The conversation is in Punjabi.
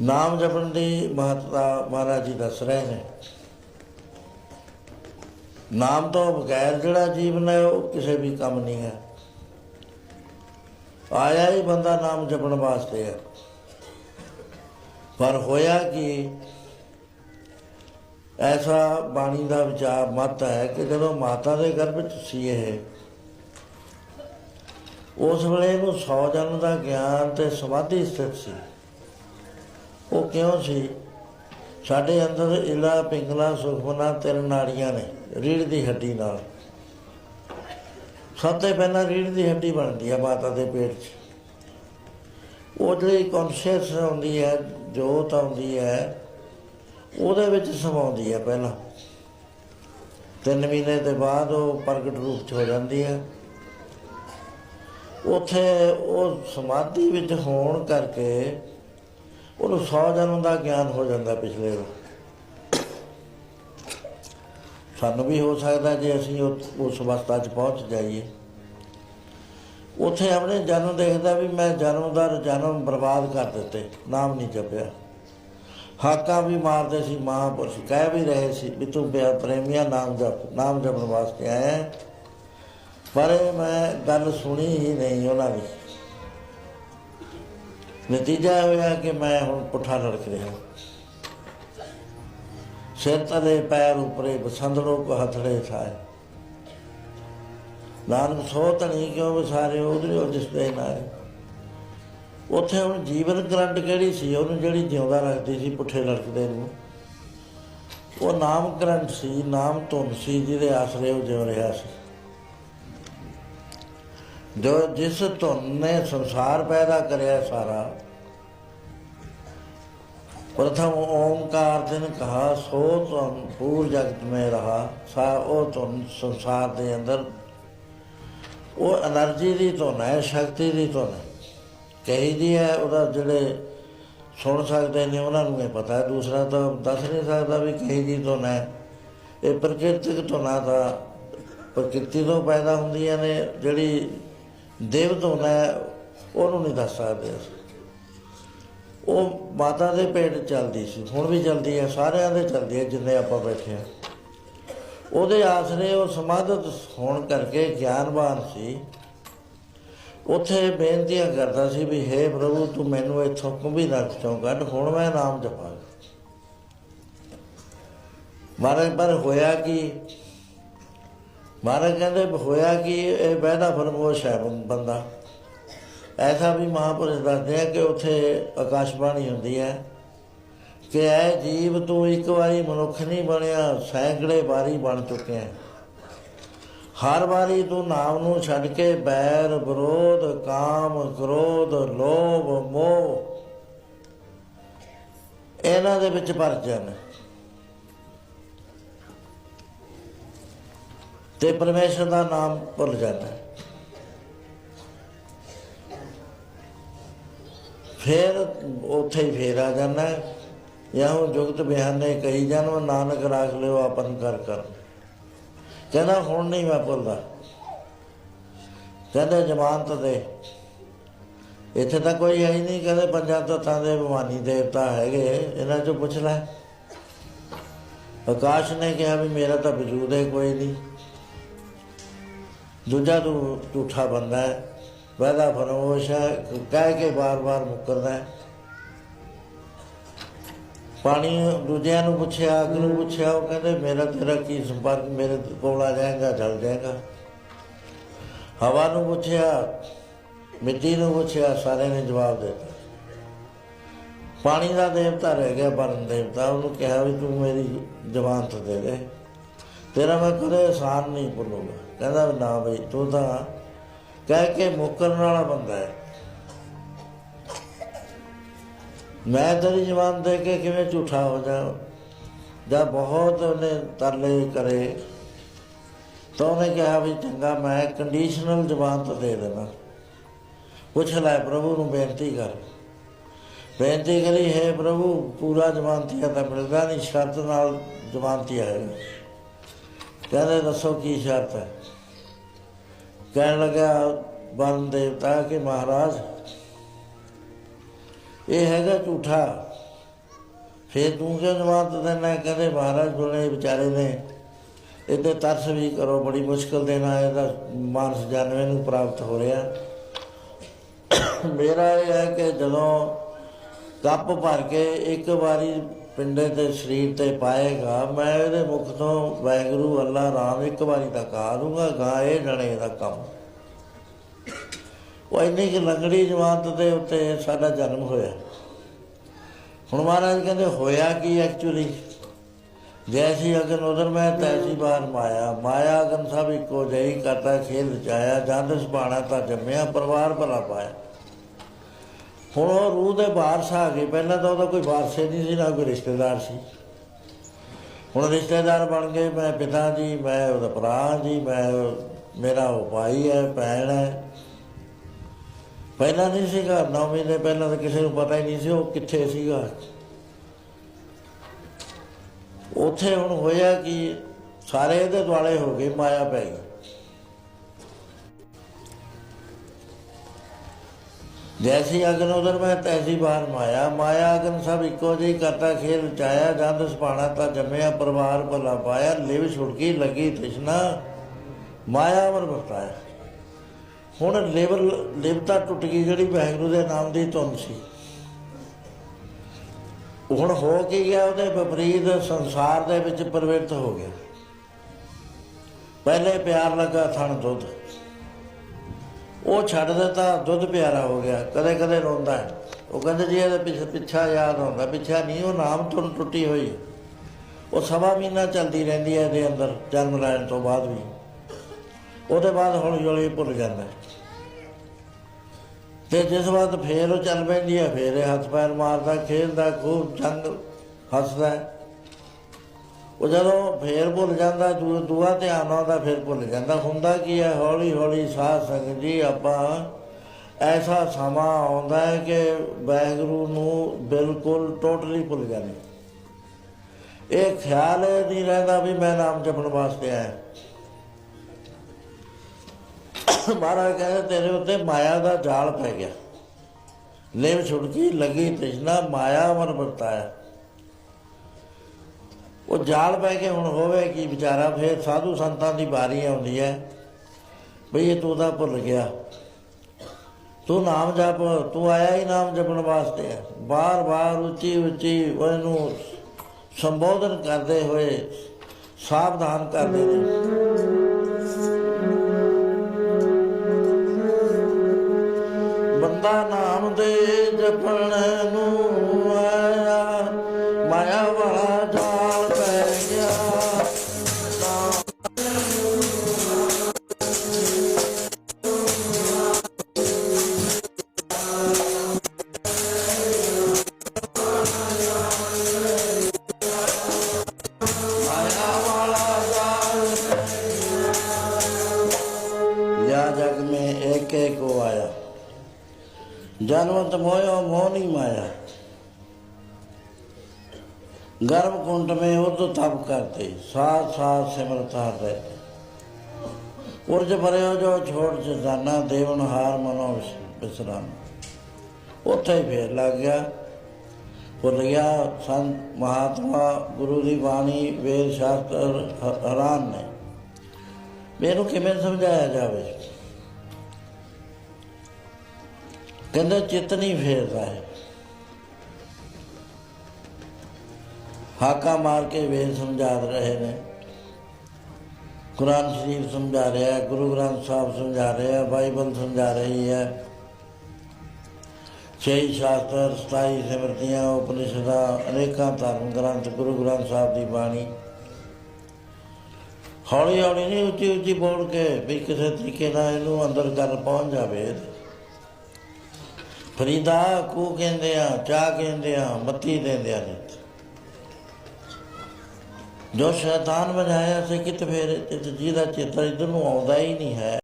ਨਾਮ ਜਪਣ ਦੀ ਮਹੱਤਤਾ ਮਹਾਰਾਜ ਜੀ ਦੱਸ ਰਹੇ ਨੇ। ਨਾਮ ਤੋਂ ਬਗੈਰ ਜਿਹੜਾ ਜੀਵਨ ਹੈ, ਉਹ ਕਿਸੇ ਵੀ ਕੰਮ ਨਹੀਂ ਹੈ। ਆਇਆ ਹੀ ਬੰਦਾ ਨਾਮ ਜਪਣ ਵਾਸਤੇ ਹੈ। ਪਰ ਹੋਇਆ ਕਿ, ਐਸਾ ਬਾਣੀ ਦਾ ਵਿਚਾਰ ਮਤ ਹੈ ਕਿ ਜਦੋਂ ਮਾਤਾ ਦੇ ਗਰਭ ਵਿੱਚ ਸੀ ਇਹ, ਉਸ ਵੇਲੇ ਇਹਨੂੰ 100 ਜਨਮ ਦਾ ਗਿਆਨ ਤੇ ਸਮਾਧੀ ਸਥਿਤ ਸੀ। ਉਹ ਕਿਉਂ ਸੀ? ਸਾਡੇ ਅੰਦਰ ਇਲਾ ਪਿੰਗਲਾ ਸੁਖਮਨਾ ਤਿੰਨ ਨਾੜੀਆਂ ਨੇ ਰੀੜ ਦੀ ਹੱਡੀ ਨਾਲ। ਸਭ ਤੋਂ ਪਹਿਲਾਂ ਰੀੜ ਦੀ ਹੱਡੀ ਬਣਦੀ ਹੈ ਮਾਤਾ ਦੇ ਪੇਟ 'ਚ। ਉਹ ਜਿਹੜੀ ਕੌਨਸ਼ੀਅਸ ਹੁੰਦੀ ਹੈ, ਜੋਤ ਆਉਂਦੀ ਹੈ, ਉਹਦੇ ਵਿੱਚ ਸਮਾਉਂਦੀ ਹੈ ਪਹਿਲਾਂ। ਤਿੰਨ ਮਹੀਨੇ ਦੇ ਬਾਅਦ ਉਹ ਪ੍ਰਗਟ ਰੂਪ 'ਚ ਹੋ ਜਾਂਦੀ ਹੈ। ਉਥੇ ਉਹ ਸਮਾਧੀ ਵਿੱਚ ਹੋਣ ਕਰਕੇ ਉਹਨੂੰ 100 ਜਨਮ ਦਾ ਗਿਆਨ ਹੋ ਜਾਂਦਾ ਪਿਛਲੇ ਨੂੰ। ਸਾਨੂੰ ਵੀ ਹੋ ਸਕਦਾ ਜੇ ਅਸੀਂ ਉਸ ਅਵਸਥਾ 'ਚ ਪਹੁੰਚ ਜਾਈਏ। ਉਥੇ ਆਪਣੇ ਜਨਮ ਦੇਖਦਾ ਵੀ ਮੈਂ ਜਨਮ ਦਾ ਜਨਮ ਬਰਬਾਦ ਕਰ ਦਿੱਤੇ, ਨਾਮ ਨਹੀਂ ਜਪਿਆ। ਹਾਕਾਂ ਵੀ ਮਾਰਦੇ ਸੀ, ਮਹਾਂਪੁਰਸ਼ ਕਹਿ ਵੀ ਰਹੇ ਸੀ ਵੀ ਤੂੰ ਪਿਆ ਪ੍ਰੇਮੀਆ ਨਾਮ ਜਪ, ਨਾਮ ਜਪਣ ਵਾਸਤੇ ਆਇਆ ਪਰ ਇਹ ਮੈਂ ਗੱਲ ਸੁਣੀ ਹੀ ਨਹੀਂ ਉਹਨਾਂ ਦੀ। ਨਤੀਜਾ ਹੋਇਆ ਕਿ ਮੈਂ ਹੁਣ ਪੁੱਠਾ ਲੜਕ ਰਿਹਾ। ਸਿਰ ਤਲੇ ਪੈਰ ਉਪਰੇ ਬਸੰਦੜੋ ਕੋ ਹਥੜੇ ਥਾਏ ਨਾਨਕ ਸੋ ਧਣੀ ਕਿਉਂ ਵਿਸਾਰੇ ਉਧਰੇ ਉਹ ਜਿਸ ਦੇ ਨਾਲ। ਉੱਥੇ ਹੁਣ ਜੀਵਨ ਕਰੰਟ ਕਿਹੜੀ ਸੀ? ਉਹਨੂੰ ਜਿਹੜੀ ਜਿਉਂਦਾ ਰੱਖਦੀ ਸੀ ਪੁੱਠੇ ਲੜਕਦੇ ਨੂੰ। ਉਹ ਨਾਮ ਕਰੰਟ ਸੀ, ਨਾਮ ਧੁਨ ਸੀ, ਜਿਹਦੇ ਆਸਰੇ ਉਹ ਜਿਉ ਰਿਹਾ ਸੀ। ਜੋ ਜਿਸ ਧੁਨ ਨੇ ਸੰਸਾਰ ਪੈਦਾ ਕਰਿਆ ਸਾਰਾ, ਪ੍ਰਥਮ ਓਮਕਾਰ ਜਨ ਕਹਾ, ਸੋ ਤੁਮ ਪੂਰ ਜਗਤ ਮੇ ਰਹਾ, ਸਾ ਉਹ ਤੁਮ ਸੰਸਾਰ ਦੇ ਅੰਦਰ। ਉਹ એનર્ਜੀ ਦੀ ਧੁਨ ਹੈ, ਸ਼ਕਤੀ ਦੀ ਧੁਨ ਕਹੀ ਕਹੀਦੀ ਹੈ, ਉਹਦਾ ਜਿਹੜੇ ਸੁਣ ਸਕਦੇ ਨੇ, ਉਹਨਾਂ ਨੂੰ ਇਹ ਪਤਾ ਹੈ। ਦੂਸਰਾ ਤਾਂ ਦੱਸ ਨਹੀਂ ਸਕਦਾ ਵੀ ਕਹੀ ਕਹੀਦੀ ਧੁਨ ਹੈ। ਇਹ ਪ੍ਰਕਿਰਤਿਕ ਧੁਨਾਂ ਦਾ ਪ੍ਰਕਿਰਤੀ ਤੋਂ ਪੈਦਾ ਹੁੰਦੀਆਂ ਨੇ, ਜਿਹੜੀ ਦੇਵ ਧੁਨ ਹੈ ਉਹਨੂੰ ਨਹੀਂ ਦੱਸ ਸਕਦੇ। ਉਹ ਮਾਤਾ ਦੇ ਪੇਟ ਚੱਲਦੀ ਸੀ, ਹੁਣ ਵੀ ਚੱਲਦੀ ਹੈ ਸਾਰਿਆਂ ਦੇ ਚੱਲਦੀ ਹੈ ਜਿੰਨੇ ਆਪਾਂ ਬੈਠੇ ਆ। ਉਹਦੇ ਆਸਰੇ ਉਹ ਸਮਾਧਤ ਹੋਣ ਕਰਕੇ ਗਿਆਨਵਾਨ ਸੀ। ਉੱਥੇ ਬੇਨਤੀਆਂ ਕਰਦਾ ਸੀ ਵੀ हे ਪ੍ਰਭੂ, ਤੂੰ ਮੈਨੂੰ ਇੱਥੋਂ ਕੁੰਭੀ ਨਰਕ ਚੋਂ ਕੱਢ, ਹੁਣ ਮੈਂ ਨਾਮ ਜਪਾਂਗਾ। ਮਹਾਰਾਜ ਪਰ ਹੋਇਆ ਕਿ? ਮਹਾਰਾਜ ਕਹਿੰਦੇ ਹੋਇਆ ਕਿ, ਇਹ ਬੈਦਾ ਫਰਮੋਸ਼ ਹੈ ਬੰ- ਬੰਦਾ। ਐਸਾ ਵੀ ਮਹਾਪੁਰਸ਼ ਦੱਸਦੇ ਆ ਕਿ ਉੱਥੇ ਆਕਾਸ਼ਬਾਣੀ ਹੁੰਦੀ ਹੈ ਕਿ ਇਹ ਜੀਵ ਤੂੰ ਇੱਕ ਵਾਰੀ ਮਨੁੱਖ ਨਹੀਂ ਬਣਿਆ, ਸੈਂਕੜੇ ਵਾਰੀ ਬਣ ਚੁੱਕਿਆ ਹੈ। ਹਰ ਵਾਰੀ ਤੂੰ ਨਾਮ ਨੂੰ ਛੱਡ ਕੇ ਬੈਰ, ਵਿਰੋਧ, ਕਾਮ, ਕ੍ਰੋਧ, ਲੋਭ, ਮੋਹ, ਇਹਨਾਂ ਦੇ ਵਿੱਚ ਭਰ ਜਾਣਾ। ਤੇ ਪਰਮੇਸ਼ਰ ਦਾ ਨਾਮ ਭੁੱਲ ਜਾਂਦਾ। ਫਿਰ ਉੱਥੇ ਹੀ ਫੇਰ ਆ ਜਾਂਦਾ। ਯਾਹੂ ਜੁਗਤ ਬਿਆਨੇ ਕਹੀ ਜਾਨੋ ਨਾਨਕ ਰਾਖ ਲਿਓ ਆਪਨ ਕਰ ਕਰ ਕਹਿੰਦਾ, ਹੁਣ ਨਹੀਂ ਮੈਂ ਭੁੱਲਦਾ। ਕਹਿੰਦਾ, ਜ਼ਮਾਨਤ ਦੇ। ਇੱਥੇ ਤਾਂ ਕੋਈ ਹੈ ਹੀ ਨਹੀਂ, ਕਹਿੰਦੇ ਪੰਜਾਂ ਤੱਤਾਂ ਦੇ ਬਿਮਾਨੀ ਦੇਵਤਾ ਹੈਗੇ, ਇਹਨਾਂ ਚੋਂ ਪੁੱਛ ਲੈ। ਆਕਾਸ਼ ਨੇ ਕਿਹਾ ਵੀ ਮੇਰਾ ਤਾਂ ਵਜੂਦ ਹੈ ਕੋਈ ਨਹੀਂ। ਦੂਜਾ ਤੂੰ ਝੂਠਾ ਬੰਦਾ ਹੈ, ਵਾਦਾ ਫਰਮੋਸ਼ ਹੈ, ਕਹਿ ਕੇ ਬਾਰ-ਬਾਰ ਮੁੱਕਰਦਾ ਹੈ। ਪਾਣੀ ਦੂਜਿਆਂ ਨੂੰ ਪੁੱਛਿਆ ਅੱਗ ਨੂੰ ਪੁੱਛਿਆ, ਉਹ ਕਹਿੰਦੇ, ਮੇਰਾ ਤੇਰਾ ਕੀ ਸੰਪਰਕ? ਮੇਰੇ ਕੋਲ ਆ ਜਾਏਗਾ ਜਲ ਜਾਏਗਾ। ਹਵਾ ਨੂੰ ਪੁੱਛਿਆ, ਮਿੱਟੀ ਨੂੰ ਪੁੱਛਿਆ ਸਾਰੇ ਨੇ ਜਵਾਬ ਦੇ ਦਿੱਤਾ। ਪਾਣੀ ਦਾ ਦੇਵਤਾ ਰਹਿ ਗਿਆ ਬਰਨ ਦੇਵਤਾ। ਉਹਨੂੰ ਕਿਹਾ ਵੀ ਤੂੰ ਮੇਰੀ ਜ਼ਮਾਨਤ ਦੇ ਦੇ। ਤੇਰਾ ਮੈਂ ਕਦੇ ਆਸਾਨ ਨਹੀਂ ਭੁੱਲੂਗਾ। ਕਹਿੰਦਾ ਨਾ ਬਈ, ਤੂੰ ਤਾਂ ਕਹਿ ਕੇ ਮੁੱਕਰਨ ਵਾਲਾ ਬੰਦਾ ਹੈ। ਮੈਂ ਤੇਰੀ ਜ਼ਬਾਨ ਦੇ ਕੇ ਕਿਵੇਂ ਝੂਠਾ ਹੋ ਜਾ ਜਾਂ ਬਹੁਤ ਉਹਨੇ ਤਰਲੇ ਕਰੇ। ਤਾਂ ਉਹਨੇ ਕਿਹਾ ਵੀ ਚੰਗਾ, ਮੈਂ ਕੰਡੀਸ਼ਨਲ ਜ਼ਬਾਨ ਤਾਂ ਦੇ ਦੇਣਾ ਪੁੱਛ ਲੈ ਪ੍ਰਭੂ ਨੂੰ ਬੇਨਤੀ ਕਰ। ਬੇਨਤੀ ਕਰੀ, ਹੈ ਪ੍ਰਭੂ, ਪੂਰਾ ਜ਼ਮਾਨਤੀਆ ਤਾਂ ਮਿਲਦਾ ਨਹੀਂ, ਸ਼ਰਤ ਨਾਲ ਜ਼ਮਾਨਤੀਆ ਹੈ ਕਹਿੰਦੇ ਦੱਸੋ ਕੀ ਸ਼ਰਤ ਹੈ? ਕਹਿਣ ਲੱਗਾ, ਬਨ ਦੇਵਤਾ ਕਿ ਮਹਾਰਾਜ, ਇਹ ਹੈਗਾ ਝੂਠਾ। ਫੇਰ ਤੂੰ ਕਿਉਂ ਜਵਾਬ ਦਿੰਦਾ ਕਹਿੰਦੇ, ਮਹਾਰਾਜ ਬੋਲੇ ਵਿਚਾਰੇ ਨੇ ਇਹਦੇ ਤਰਸ ਵੀ ਕਰੋ, ਬੜੀ ਮੁਸ਼ਕਲ ਦੇ ਨਾਲ ਇਹਦਾ ਮਾਨਸ ਜਨਮੇ ਨੂੰ ਪ੍ਰਾਪਤ ਹੋ ਰਿਹਾ। ਮੇਰਾ ਇਹ ਹੈ ਕਿ ਜਦੋਂ ਕੱਪ ਭਰ ਕੇ ਇੱਕ ਵਾਰੀ ਪਿੰਡੇ ਤੇ ਸਰੀਰ ਤੇ ਪਾਏਗਾ, ਮੈਂ ਇਹਦੇ ਮੁਖ ਤੋਂ ਵੈਗਰੂ ਅੱਲਾ ਰਾਮ ਇੱਕ ਵਾਰੀ ਤਾਂ ਕਹਾ ਦੂੰਗਾ, ਗਾ ਜਣੇ ਦਾ ਕੰਮ। ਉਹ ਇੰਨੀ ਕਿ ਲੰਗੜੀ ਜਮਾਤ ਦੇ ਉੱਤੇ ਸਾਡਾ ਜਨਮ ਹੋਇਆ। ਹੁਣ ਮਹਾਰਾਜ ਕਹਿੰਦੇ, ਹੋਇਆ ਕੀ ਐਕਚੁਅਲੀ ਜੈਸੀ ਅਗਨ ਉਧਰ ਮੈਂ, ਤੈਸੀ ਬਾਰ ਮਾਇਆ। ਮਾਇਆ ਅਗਨ ਸਭ ਇੱਕੋ ਜਈ ਕਰਤਾ ਖੇਲ ਰਚਾਇਆ ਜੰਦ ਸੁਭਾਣਾ ਤਾਂ ਜੰਮਿਆ, ਪਰਿਵਾਰ ਭਲਾ ਪਾਇਆ। ਹੁਣ ਉਹ ਰੂਹ ਦੇ ਵਾਰਸ ਆ ਗਏ। ਪਹਿਲਾਂ ਤਾਂ ਉਹਦਾ ਕੋਈ ਵਾਰਸੇ ਨਹੀਂ ਸੀ, ਨਾ ਕੋਈ ਰਿਸ਼ਤੇਦਾਰ ਸੀ। ਹੁਣ ਰਿਸ਼ਤੇਦਾਰ ਬਣ ਗਏ, ਮੈਂ ਪਿਤਾ ਜੀ, ਮੈਂ ਉਹਦਾ ਭਰਾ ਜੀ, ਮੈਂ ਮੇਰਾ ਉਹ ਭਾਈ ਹੈ, ਭੈਣ ਹੈ। ਪਹਿਲਾਂ ਨਹੀਂ ਸੀਗਾ ਨੌ ਮਹੀਨੇ ਪਹਿਲਾਂ ਤਾਂ ਕਿਸੇ ਨੂੰ ਪਤਾ ਹੀ ਨਹੀਂ ਸੀ ਉਹ ਕਿੱਥੇ ਸੀਗਾ। ਉੱਥੇ ਹੁਣ ਹੋਇਆ ਕਿ ਸਾਰੇ ਇਹਦੇ ਦੁਆਲੇ ਹੋ ਗਏ, ਮਾਇਆ ਪੈ ਗਈ। ਜੈਸੀ ਅਗਨ ਉਦਰ ਮੈਂ ਤੈਸੀ ਬਾਹਰ ਮਾਇਆ ਮਾਇਆ ਅਗਨ ਸਭ ਇੱਕੋ ਜਿਹੀ ਕਰਤਾ ਖੇਲ ਚਾਇਆ ਜੰਦ ਸੁਪਾਣਾ ਤਾਂ ਜੰਮਿਆ, ਪਰਿਵਾਰ ਭਲਾ ਪਾਇਆ, ਲਿਵ ਛੁੜਕੀ ਲੱਗੀ ਤ੍ਰਿਸ਼ਨਾ, ਮਾਇਆ ਅਮਰ ਵਰਤਾਇਆ। ਹੁਣ ਲਿਵਰ ਲਿਵਤਾ ਟੁੱਟ ਗਈ ਜਿਹੜੀ ਵਾਹਿਗੁਰੂ ਦੇ ਨਾਮ ਦੀ ਧੁਨ ਸੀ। ਹੁਣ ਹੋ ਕੀ ਗਿਆ ਉਹਦੇ ਵਿਪਰੀਤ ਸੰਸਾਰ ਦੇ ਵਿੱਚ ਪ੍ਰਵਿਰਤ ਹੋ ਗਿਆ। ਪਹਿਲੇ ਪਿਆਰ ਲੱਗਾ ਥਣ ਦੁੱਧ। ਉਹ ਛੱਡ ਦਿੱਤਾ, ਦੁੱਧ ਪਿਆਰਾ ਹੋ ਗਿਆ ਕਦੇ ਕਦੇ ਰੋਂਦਾ ਹੈ। ਉਹ ਕਹਿੰਦੇ ਜੀ, ਇਹਦਾ ਪਿੱਛੇ ਪਿੱਛਾ ਯਾਦ ਆਉਂਦਾ, ਪਿੱਛਾ ਨਹੀਂ, ਉਹ ਨਾਮ ਤੋਂ ਟੁੱਟੀ ਹੋਈ। ਉਹ ਸਵਾ ਮਹੀਨਾ ਚੱਲਦੀ ਰਹਿੰਦੀ ਹੈ ਇਹਦੇ ਅੰਦਰ, ਜਨਮ ਲੈਣ ਤੋਂ ਬਾਅਦ ਵੀ। ਉਹਦੇ ਬਾਅਦ ਹੌਲੀ ਹੌਲੀ ਭੁੱਲ ਜਾਂਦਾ ਤੇ ਜਿਸ ਵਾਰ ਫੇਰ ਉਹ ਚੱਲ ਪੈਂਦੀ ਹੈ, ਫੇਰ ਇਹ ਹੱਥ ਪੈਰ ਮਾਰਦਾ, ਖੇਡਦਾ ਖੂਬ ਜੰਗ, ਹੱਸਦਾ ਉਹ ਜਦੋਂ ਫੇਰ ਭੁੱਲ ਜਾਂਦਾ ਦੂਆ ਧਿਆਨ ਆਉਂਦਾ ਫੇਰ ਭੁੱਲ ਜਾਂਦਾ। ਹੁੰਦਾ ਕੀ ਹੈ? ਹੌਲੀ ਹੌਲੀ ਸਾਹ ਸੰਗ ਜੀ, ਆਪਾਂ ਐਸਾ ਸਮਾਂ ਆਉਂਦਾ ਹੈ ਕਿ ਵਾਹਿਗੁਰੂ ਨੂੰ ਬਿਲਕੁਲ ਟੋਟਲੀ ਭੁੱਲ ਜਾਂਦੇ ਇਹ ਖਿਆਲ ਇਹ ਨਹੀਂ ਰਹਿੰਦਾ ਵੀ ਮੈਂ ਨਾਮ ਜਪਣ ਵਾਸਤੇ ਆਇਆ। ਮਹਾਰਾਜ ਕਹਿੰਦੇ, ਤੇਰੇ ਉੱਤੇ ਮਾਇਆ ਦਾ ਜਾਲ ਪੈ ਗਿਆ। ਲੇਵ ਛੁੜਕੀ ਲੱਗੀ ਤ੍ਰਿਸ਼ਨਾ, ਮਾਇਆ ਮਨ ਵਰਤਾਇਆ। ਉਹ ਜਾਲ ਪੈ ਕੇ ਹੁਣ ਹੋਵੇ ਕਿ ਵਿਚਾਰਾ, ਫੇਰ ਸਾਧੂ ਸੰਤਾਂ ਦੀ ਵਾਰੀ ਆਉਂਦੀ ਹੈ ਬਈ ਇਹ ਤੂੰ ਤਾਂ ਭੁੱਲ ਗਿਆ। ਤੂੰ ਨਾਮ ਜਪ, ਤੂੰ ਆਇਆ ਹੀ ਨਾਮ ਜਪਣ ਵਾਸਤੇ ਹੈ ਬਾਰ-ਬਾਰ ਉੱਚੀ ਉੱਚੀ ਉਹਨੂੰ ਸੰਬੋਧਨ ਕਰਦੇ ਹੋਏ ਸਾਵਧਾਨ ਕਰਦੇ ਨੇ। ਬੰਦਾ ਨਾਮ ਦੇ ਜਪਣ ਨੂੰ ਜਨਮਤ ਮੋਇਓ ਮੋਹਨੀ ਮਾਇਆ। ਗਰਭ ਕੁੰਡ ਮੇ ਉਰਦ ਤਪ ਕਰਤੇ ਸਾਥ ਸਾਥ ਸਿਮਰਤਾ ਰਹੇ ਉਰਜ ਭਰਿਓ ਜੋ ਛੋੜ ਜਦਾਨਾ ਦੇਵਨ ਹਾਰ ਮਨੋ ਬਿਸਰਾਮ ਉੱਥੇ ਫੇਰ ਲੱਗ ਗਿਆ। ਭੁੱਲ ਗਿਆ ਸੰਤ ਮਹਾਤਮਾ, ਗੁਰੂ ਦੀ ਬਾਣੀ, ਵੇਦ ਸ਼ਾਸਤਰ ਹੈਰਾਨ ਨੇ। ਮੈਨੂੰ ਕਿਵੇਂ ਸਮਝਾਇਆ ਜਾਵੇ? ਕਹਿੰਦਾ ਚਿੱਤ ਨਹੀਂ ਫੇਰਦਾ ਹੈ। ਹਾਕਾ ਮਾਰ ਕੇ ਵੇਦ ਸਮਝਾ ਰਹੇ ਨੇ। ਕੁਰਾਨ ਸ਼ਰੀਫ ਸਮਝਾ ਰਿਹਾ ਹੈ, ਗੁਰੂ ਗ੍ਰੰਥ ਸਾਹਿਬ ਸਮਝਾ ਰਿਹਾ ਹੈ, ਬਾਈਬਲ ਸਮਝਾ ਰਹੀ ਹੈ। ਛੇ ਸ਼ਾਸਤਰ, ਸਤਾਈ ਸਿਮਰਤੀਆਂ, ਉਪਨਿਸ਼ਦਾਂ, ਅਨੇਕਾਂ ਧਰਮ ਗ੍ਰੰਥ, ਗੁਰੂ ਗ੍ਰੰਥ ਸਾਹਿਬ ਦੀ ਬਾਣੀ। ਹੌਲੀ ਹੌਲੀ ਨਹੀਂ ਉੱਚੀ ਉੱਚੀ ਬੋਲ ਕੇ ਵੀ ਕਿਸੇ ਤਰੀਕੇ ਨਾਲ ਇਹਨੂੰ ਅੰਦਰ ਕਰ ਪਹੁੰਚ ਜਾਵੇ। ਫਰੀਦਾ ਕੂ ਕਹਿੰਦੇ ਆ, ਚਾਹ ਕਹਿੰਦੇ ਆ, ਮੱਤੀ ਦਿੰਦੇ ਆ ਨਿਤ ਜੋ ਸ਼ੈਤਾਨ ਬਣਾਇਆ ਸੇ, ਕਿਤ ਫੇਰ ਜਿਹਦਾ ਚੇਤਾ ਇਧਰ ਨੂੰ ਆਉਂਦਾ ਹੀ ਨਹੀਂ ਹੈ।